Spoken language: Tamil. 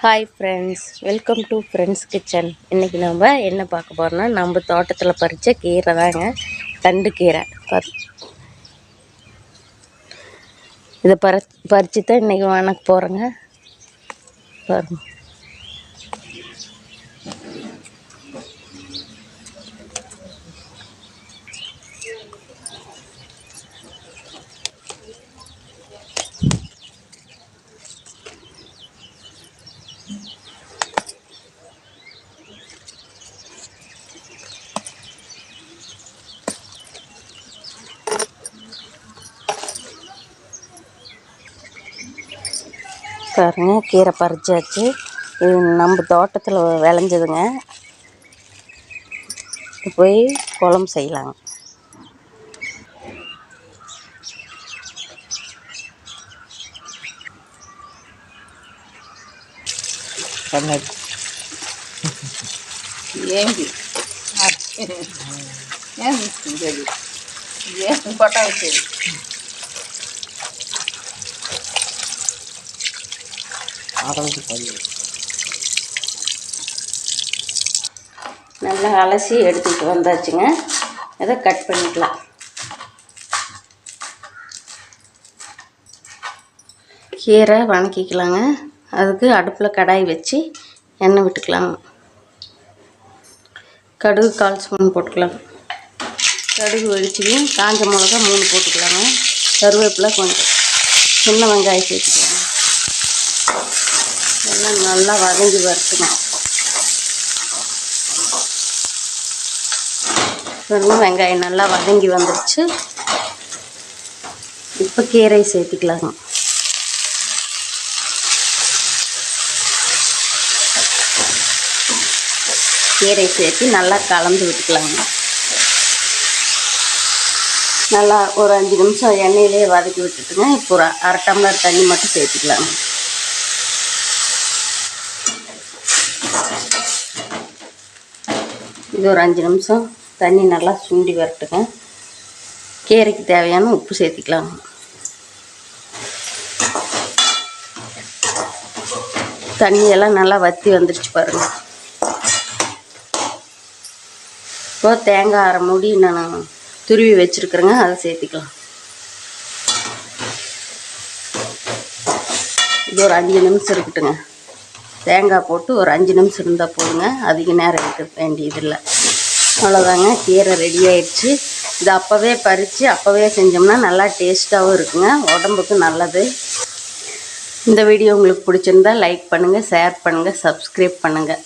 Hi friends welcome to friends kitchen இன்றைக்கி நம்ம என்ன பார்க்க போகிறோம்னா நம்ம தோட்டத்தில் பறித்த கீரை தாங்க. தண்டு கீரை. பர் இதை பற பறித்து தான் இன்றைக்கி வணக்க போகிறேங்க பாருங்க. பாருங்க கீரை பறிச்சாச்சு இது நம்ம தோட்டத்தில் விளைஞ்சதுங்க போய் குழம்பு செய்யலாங்க ஏம்பி ஏன் போட்டா வச்சு ஆரஞ்சு பதிவு நல்லா அலசி எடுத்துக்கிட்டு வந்தாச்சுங்க. இதை கட் பண்ணிக்கலாம். கீரை வணக்கிக்கலாங்க. அதுக்கு அடுப்பில் கடாய் வச்சு எண்ணெய் விட்டுக்கலாங்க கடுகு கால் ஸ்பூன் போட்டுக்கலாம். கடுகு வெடிச்சிக்கும் காஞ்ச மிளகா மூணு போட்டுக்கலாங்க. கருவேப்பிலை கொஞ்சம். சின்ன வெங்காயம் சேர்த்துக்கலாம் எல்லாம் நல்லா வதங்கி வரட்டுங்க இன்னும் வெங்காயம் நல்லா வதங்கி வந்துடுச்சு இப்போ கீரை சேர்த்துக்கலாங்க. கீரை சேர்த்து நல்லா கலந்து விட்டுக்கலாங்க. நல்லா ஒரு அஞ்சு நிமிஷம் எண்ணெயிலே வதக்கி விட்டுட்டுங்க. இப்போ ஒரு அரை டம்ளர் தண்ணி மட்டும் சேர்த்துக்கலாங்க. இது ஒரு அஞ்சு நிமிஷம். தண்ணி நல்லா சுண்டி வரட்டுங்க. கீரைக்கு தேவையான உப்பு சேர்த்திக்கலாம். தண்ணியெல்லாம் நல்லா வற்றி வந்துருச்சு பாருங்க. இப்போ தேங்காய் அரை மூடி நான் துருவி வச்சுருக்குறேங்க. அதை சேர்த்திக்கலாம். இது ஒரு அஞ்சு நிமிஷம் இருக்கட்டுங்க. தேங்காய் போட்டு ஒரு அஞ்சு நிமிஷம் இருந்தால் போதுங்க. அதிக நேரம் இருக்க வேண்டியதில்லை அவ்வளோதாங்க கீரை ரெடி ஆயிடுச்சு. இது அப்போவே பறித்து அப்போவே செஞ்சோம்னா நல்லா டேஸ்ட்டாகவும் இருக்குங்க. உடம்புக்கு நல்லது. இந்த வீடியோ உங்களுக்கு பிடிச்சிருந்தா லைக் பண்ணுங்கள் ஷேர் பண்ணுங்கள் சப்ஸ்கிரைப் பண்ணுங்கள்